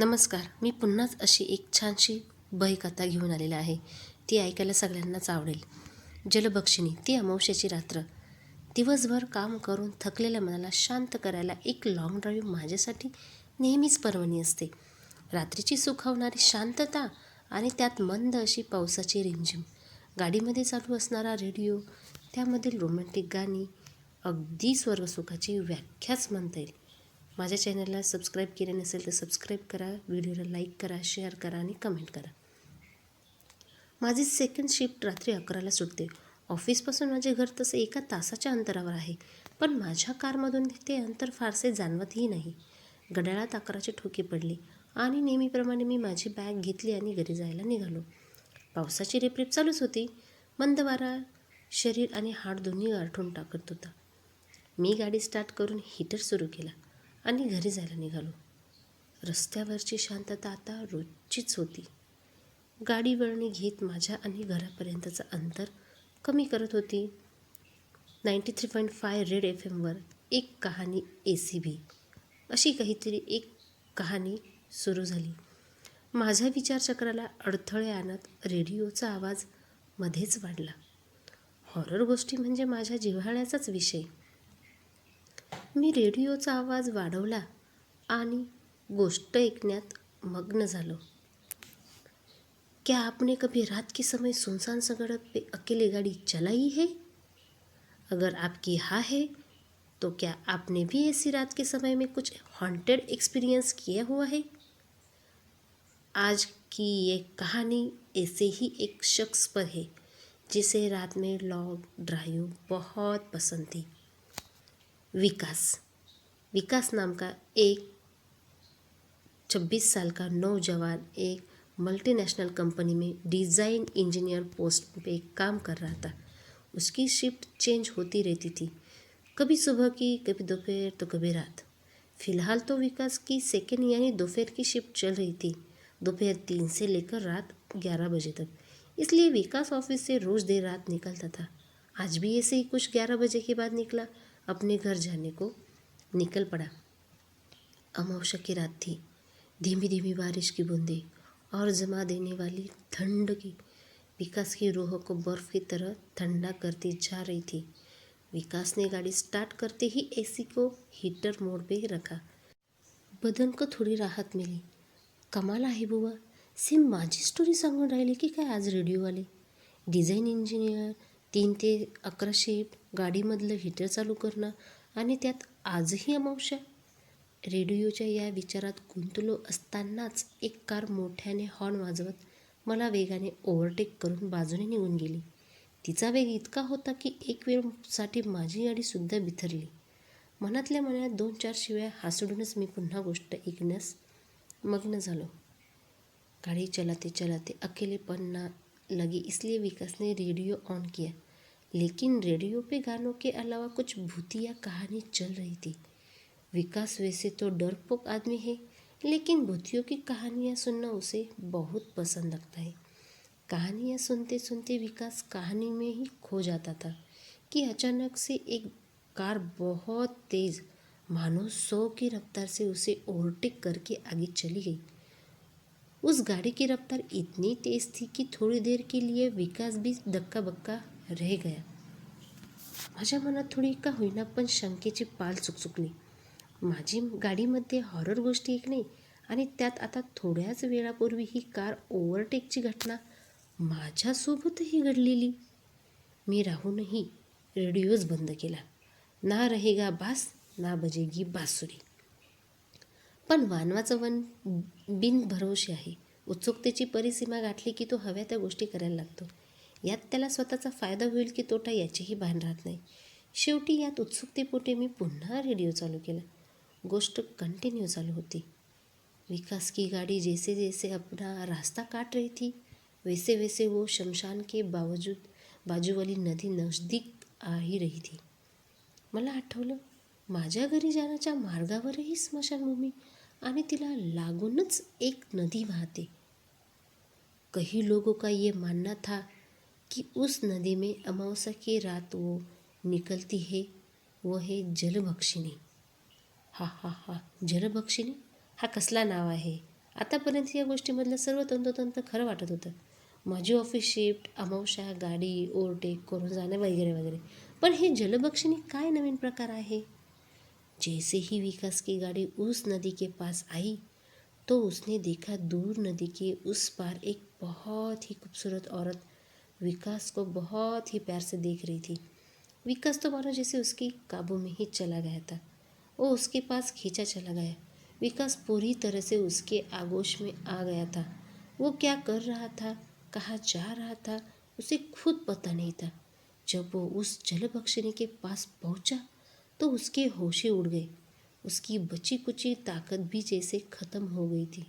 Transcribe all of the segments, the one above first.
नमस्कार मी पुन्हाच अशी एक छानशी बहीकथा घेऊन आलेली आहे. ती ऐकायला सगळ्यांनाच आवडेल. जलबक्षिणी ती अमावश्याची रात्र. दिवसभर काम करून थकलेल्या मनाला शांत करायला एक लाँग ड्राईव्ह माझ्यासाठी नेहमीच पर्वणी असते. रात्रीची सुखावणारी शांतता आणि त्यात मंद अशी पावसाची रिमझिम. गाडीमध्ये चालू असणारा रेडिओ त्यामधील रोमॅन्टिक गाणी अगदी स्वर्गसुखाची व्याख्याच म्हणता येईल. माझ्या चॅनलला सबस्क्राईब केले नसेल तर सबस्क्राईब करा. व्हिडिओला लाईक करा शेअर करा आणि कमेंट करा. माझी सेकंड शिफ्ट रात्री अकराला सुटते. ऑफिसपासून माझे घर तसं एका तासाच्या अंतरावर आहे. पण माझ्या कारमधून ते अंतर फारसे जाणवतही नाही. घड्याळात अकराचे ठोके पडले आणि नेहमीप्रमाणे मी माझी बॅग घेतली आणि घरी जायला निघालो. पावसाची रेपरेप चालूच होती. मंद वारा शरीर आणि हाड दोन्ही गारठून टाकत होता. मी गाडी स्टार्ट करून हीटर सुरू केला. आणि घरी जायला निघालो. रस्त्यावरची शांतता आता रोजचीच होती. गाडी वळणी घेत माझ्या आणि घरापर्यंतचं अंतर कमी करत होती. Ninety three point five red F एमवर एक कहाणी ए सी बी अशी काहीतरी एक कहाणी सुरू झाली. माझ्या विचारचक्राला अडथळे आणत रेडिओचा आवाज मध्येच वाढला. हॉरर गोष्टी म्हणजे माझ्या जिव्हाळ्याचाच विषय. मी रेडिओचा आवाज़ वाढवला आणि गोष्ट ऐकण्यात मग्न झालो. क्या आपने कभी रात के समय सुनसान सड़क पे अकेले गाड़ी चलाई है? अगर आपकी हाँ है तो क्या आपने भी ऐसी रात के समय में कुछ हॉन्टेड एक्सपीरियंस किया हुआ है? आज की ये कहानी ऐसे ही एक शख्स पर है, जिसे रात में लॉन्ग ड्राइव बहुत पसंद थी। विकास। विकास नाम का एक 26 साल का नौजवान एक मल्टीनेशनल कंपनी में डिज़ाइन इंजीनियर पोस्ट पे काम कर रहा था। उसकी शिफ्ट चेंज होती रहती थी। कभी सुबह की, कभी दोपहर तो कभी रात। फ़िलहाल तो विकास की सेकेंड यानी दोपहर की शिफ्ट चल रही थी। दोपहर तीन से लेकर रात ग्यारह बजे तक। इसलिए विकास ऑफ़िस से रोज़ देर रात निकलता था। आज भी ऐसे ही कुछ ग्यारह बजे के बाद निकला। अपने घर जाने को निकल पड़ा। अमावस्या की रात थी। धीमी धीमी बारिश की बूंदें और जमा देने वाली ठंड की, विकास की रूह को बर्फ़ की तरह ठंडा करती जा रही थी। विकास ने गाड़ी स्टार्ट करते ही एसी को हीटर मोड पे रखा। बदन को थोडी राहत मिली। कमाल आहे बुवा। सेम माझी स्टोरी सांगून राहिली की काय आज रेडिओवाले? डिझाईन इंजिनियर, तीन ते अकरा शिफ्ट गाडीमधलं हीटर चालू करणं आणि त्यात आजही अमावश्या रेडिओच्या या विचारात गुंतलो असतानाच एक कार मोठ्याने हॉर्न वाजवत मला वेगाने ओव्हरटेक करून बाजूने निघून गेली. तिचा वेग इतका होता की एक वेळसाठी माझी गाडीसुद्धा बिथरली मनातल्या मनात दोन चार शिव्या हासडूनच मी पुन्हा गोष्ट ऐकण्यास मग्न झालो. गाड़ी चलाते चलाते अकेलेपन ना लगे इसलिए विकास ने रेडियो ऑन किया. लेकिन रेडियो पे गानों के अलावा कुछ भूतिया कहानी चल रही थी। विकास वैसे तो डरपोक आदमी है, लेकिन भूतियों की कहानियाँ सुनना उसे बहुत पसंद लगता है। कहानियाँ सुनते सुनते विकास कहानी में ही खो जाता था कि अचानक से एक कार बहुत तेज़ मानो सौ की रफ्तार से उसे ओवरटेक करके आगे चली गई। उस गाड़ी की रफ्तार इतनी तेज़ थी कि थोड़ी देर के लिए विकास भी धक्का बक्का रह गया। माझ्या मनात थोडी का होईना पण शंकेची पाल चुकचुकली. माझी गाडीमध्ये हॉरर गोष्टी एक नाही आणि त्यात आता थोड्याच वेळापूर्वी ही कार ओव्हरटेकची घटना माझ्यासोबतही घडलेली. मी राहूनही रेडिओज बंद केला. ना रहेगा बास ना बजेगी बासुरी. पण वानवाचं वन बिनभरवशी आहे. उत्सुकतेची परिसीमा गाठली की तो हव्या त्या गोष्टी करायला लागतो. यात त्याला स्वतःचा फायदा होईल की तोटा याचेही भान राहत नाही. शेवटी यात उत्सुकतेपोटे मी पुन्हा रेडिओ चालू केला. गोष्ट कंटिन्यू चालू होती. विकास की गाड़ी जैसे जैसे अपना रास्ता काट रही थी वैसे वैसे वो शमशान के बावजूद बाजू वाली नदी नजदीक आ ही रही थी. मला आठवलं माझ्या घरी जाण्याच्या मार्गावरही स्मशानभूमी आणि तिला लागूनच एक नदी वाहते. काही लोगों का ये मानना था कि उस नदी में अमावस्या की रात वो निकलती है, वो है जलभक्षिणी। हा हा हा, जलभक्षिणी? हा कसला नाव आहे? आतापर्यंत या गोष्टीमधलं सर्व तंतोतंत खरं वाटत होतं. माझी ऑफ़िस शिफ्ट अमावस्या, गाडी ओव्हरटेक करून जाणं वगैरे वगैरे. पण हे जलबक्षिणी काय नवीन प्रकार आहे? जैसे ही विकास की गाड़ी उस नदी के पास आई तो उसने देखा दूर नदी के उस पार एक बहुत ही खूबसूरत औरत विकास को बहुत ही प्यार से देख रही थी। विकास तो मानो जैसे उसकी काबू में ही चला गया था। वो उसके पास खींचा चला गया। विकास पूरी तरह से उसके आगोश में आ गया था। वो क्या कर रहा था, कहाँ जा रहा था, उसे खुद पता नहीं था। जब वो उस जलभक्षिणी के पास पहुँचा तो उसके होशे उड़ गए। उसकी बची कुची ताकत भी जैसे खत्म हो गई थी।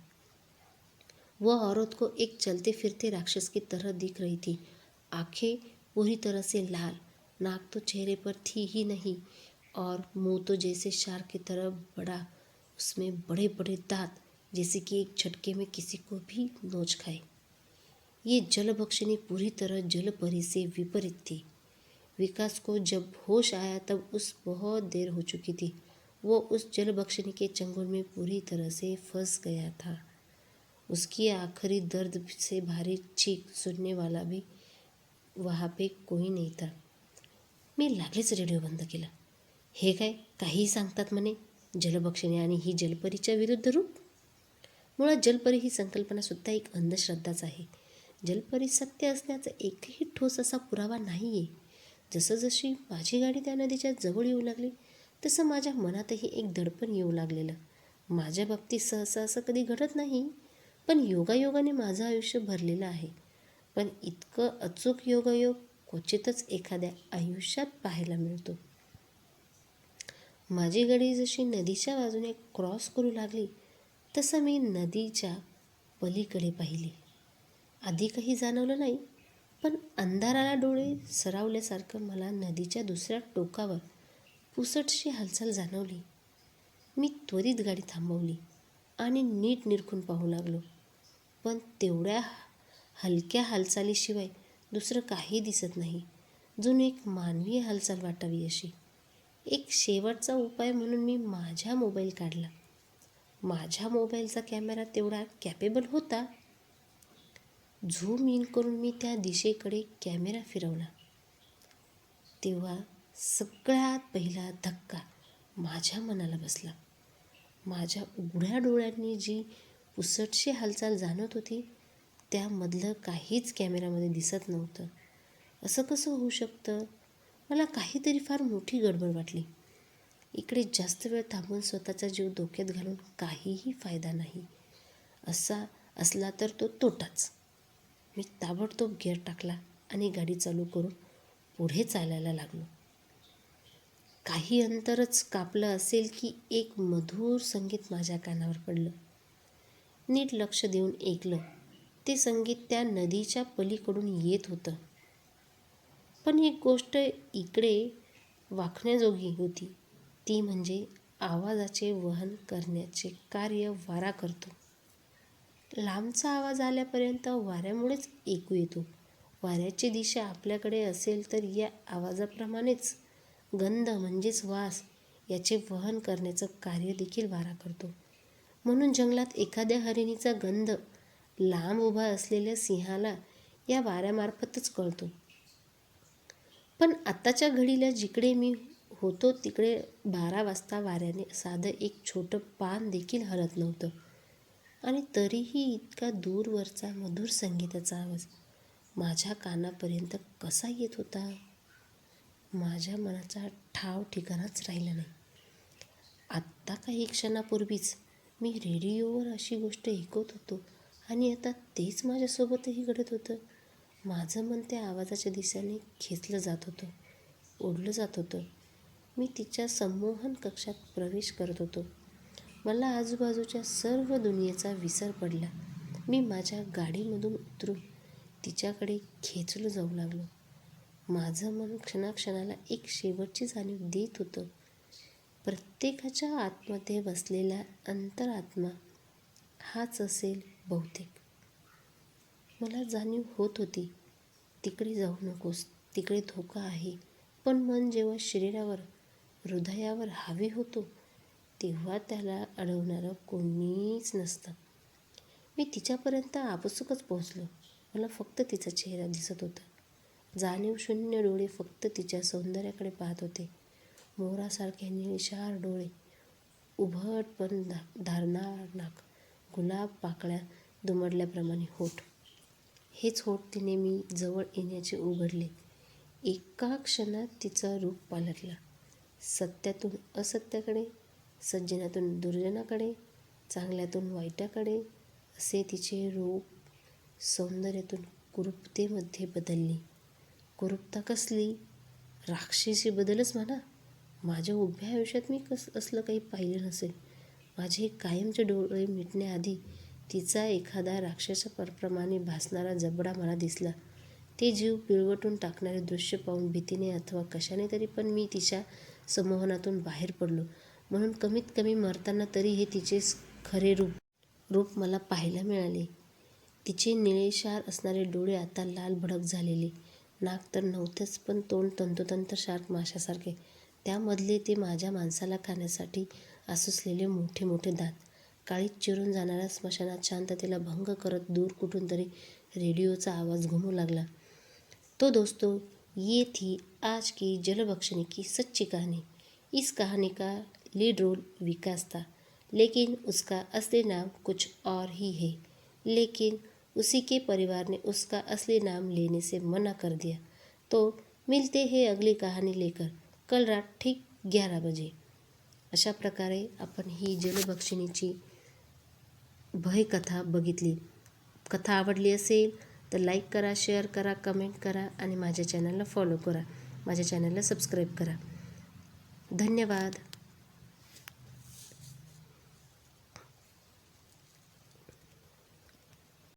वह औरत को एक चलते फिरते राक्षस की तरह दिख रही थी। आँखें पूरी तरह से लाल, नाक तो चेहरे पर थी ही नहीं और मुँह तो जैसे शार की तरह बड़ा, उसमें बड़े बड़े दांत जैसे कि एक झटके में किसी को भी नोच खाए। ये जलभक्षिणी पूरी तरह जल परी से विपरीत थी। विकास को जब होश आया तब उस बहुत देर हो चुकी थी। वो उस जलबख्शनी के चंगुल में पूरी तरह से फंस गया था। उसकी आखिरी दर्द से भारी चीख सुनने वाला भी वहा पे कोई नाही था। मी लागलीच रेडिओ बंद केला। हे काय काहीही सांगतात म्हणे जलबक्षिणी आणि ही जलपरीच्या विरुद्ध रूप? मुळात जलपरी ही संकल्पनासुद्धा एक अंधश्रद्धाच आहे. जलपरी सत्य असण्याचा एकही ठोस असा पुरावा नाही आहे जसं जशी माझी गाडी त्या नदीच्या जवळ येऊ लागली तसं माझ्या मनातही एक दडपण येऊ लागलेलं. माझ्या बाबतीत सहसा असं कधी घडत नाही पण योगायोगाने माझं आयुष्य भरलेलं आहे. पण इतकं अचूक योगायोग क्वचितच एखाद्या आयुष्यात पाहायला मिळतो. माझी गाडी जशी नदीच्या बाजूने क्रॉस करू लागली तसं मी नदीच्या पलीकडे पाहिली. आधी काही जाणवलं नाही पण अंधाराला डोळे सरावल्यासारखं मला नदीच्या दुसऱ्या टोकावर पुसटशी हालचाल जाणवली. मी त्वरित गाडी थांबवली आणि नीट निरखून पाहू लागलो. पण तेवढ्या हलक्या हालचालीशिवाय दुसरं काही दिसत नाही. जणू एक मानवी हालचाल वाटावी अशी. एक शेवटचा उपाय म्हणून मी माझ्या मोबाईल काढला. माझ्या मोबाईलचा कॅमेरा तेवढा कॅपेबल होता. झूम इन करून मी त्या दिशेकडे कॅमेरा फिरवला. तेव्हा सगळ्यात पहिला धक्का माझ्या मनाला बसला. माझ्या उघड्या डोळ्यांनी जी पुसटशी हालचाल जाणत होती त्यामधलं काहीच कॅमेरामध्ये दिसत नव्हतं. असं कसं होऊ शकतं? मला काहीतरी फार मोठी गडबड वाटली. इकडे जास्त वेळ थांबून स्वतःचा जीव धोक्यात घालून काहीही फायदा नाही. असा असला तर तो तोटाच. मी ताबडतोब गिअर टाकला आणि गाडी चालू करून पुढे चालायला लागलो. काही अंतरच कापलं असेल की एक मधुर संगीत माझ्या कानावर पडलं. नीट लक्ष देऊन ऐकलं. ते संगीत त्या नदीच्या पलीकडून येत होतं. पण एक गोष्ट इकडे वाखण्याजोगी होती. ती म्हणजे आवाजाचे वहन करण्याचे कार्य वारा करतो. लांबचा आवाज आल्यापर्यंत वाऱ्यामुळेच ऐकू येतो. वाऱ्याची दिशा आपल्याकडे असेल तर या आवाजाप्रमाणेच. गंध म्हणजेच वास याचे वहन करण्याचं कार्य देखील वारा करतो. म्हणून जंगलात एखाद्या हरिणीचा गंध लांब उभा असलेल्या सिंहाला या वाऱ्यामार्फतच कळतो. पण आत्ताच्या घडीला जिकडे मी होतो तिकडे बारा वाजता वाऱ्याने साधं एक छोटं पान देखील हलत नव्हतं. आणि तरीही इतका दूरवरचा मधुर संगीताचा आवाज माझ्या कानापर्यंत कसा येत होता? माझ्या मनाचा ठाव ठिकाणाच राहिला नाही. आत्ता काही क्षणापूर्वीच मी रेडिओवर अशी गोष्ट ऐकत होतो आणि आता तेच माझ्यासोबतही घडत होतं. माझं मन त्या आवाजाच्या दिशेने खेचलं जात होतं ओढलं जात होतं. मी तिच्या संमोहन कक्षात प्रवेश करत होतो. मला आजूबाजूच्या सर्व दुनियेचा विसर पडला. मी माझ्या गाडीमधून उतरून तिच्याकडे खेचलं जाऊ लागलो. माझं मन क्षणाक्षणाला एक शेवटची जाणीव देत होतं. प्रत्येकाच्या आतमध्ये बसलेला अंतरात्मा हाच असेल बहुतेक. मला जाणीव होत होती तिकडे जाऊ नकोस तिकडे धोका आहे. पण मन जेव्हा शरीरावर हृदयावर हावी होतो तेव्हा त्याला अडवणारं कोणीच नसतं. मी तिच्यापर्यंत आपसुकच पोहोचलो. मला फक्त तिचा चेहरा दिसत होता. जाणीव शून्य डोळे फक्त तिच्या सौंदर्याकडे पाहत होते. मोरासारखे निळशार डोळे उभट पण धा धारणार नाक गुलाब पाकळ्या दुमडल्याप्रमाणे होठ हेच होठ तिने मी जवळ येण्याचे उघडले. एका क्षणात तिचा रूप पालटला. सत्यातून असत्याकडे सज्जनातून दुर्जनाकडे चांगल्यातून वाईटाकडे असे तिचे रूप सौंदर्यातून कुरूपतेमध्ये बदलले. कुरूपता कसली? राक्षसी बदलच म्हणा. माझ्या उभ्या आयुष्यात मी कस असलं काही पाहिलं नसेल. माझे कायमचे डोळे मिटण्याआधी तिचा एखादा राक्षसाप्रमाणे भासणारा जबडा मला दिसला. ते जीव पिळवटून टाकणारे दृश्य पाहून भीतीने अथवा कशाने तरी पण मी तिच्या संमोहनातून बाहेर पडलो. म्हणून कमीत कमी मरताना तरी हे तिचेच खरे रूप रूप मला पाहायला मिळाले. तिचे निळेशार असणारे डोळे आता लाल भडक झालेले. नाक तर नव्हतेच पण तोंड तंतोतंत शार्क माशासारखे. त्यामधले ते माझ्या माणसाला खाण्यासाठी आसुसलेले मोठे मोठे दात. काळीत चिरून जाणाऱ्या स्मशानात शांततेला भंग करत दूर कुठून तरी रेडिओचा आवाज घुमू लागला. तो दोस्तों ये थी आज की जलभक्षणी की सच्ची कहानी इस कहानी का लीड रोल विकास था लेकिन उसका असली नाम कुछ और ही है। लेकिन उसी के परिवार ने उसका असली नाम लेने से मना कर दिया। तो मिलते हैं अगली कहानी लेकर। कल रात ठीक ग्यारह बजे। अशा प्रकारे आपण ही जलभक्षिणीची भयकथा बघितली. कथा आवडली असेल तर लाईक करा शेअर करा कमेंट करा आणि माझ्या चॅनलला फॉलो करा. माझ्या चॅनलला सबस्क्राईब करा. धन्यवाद.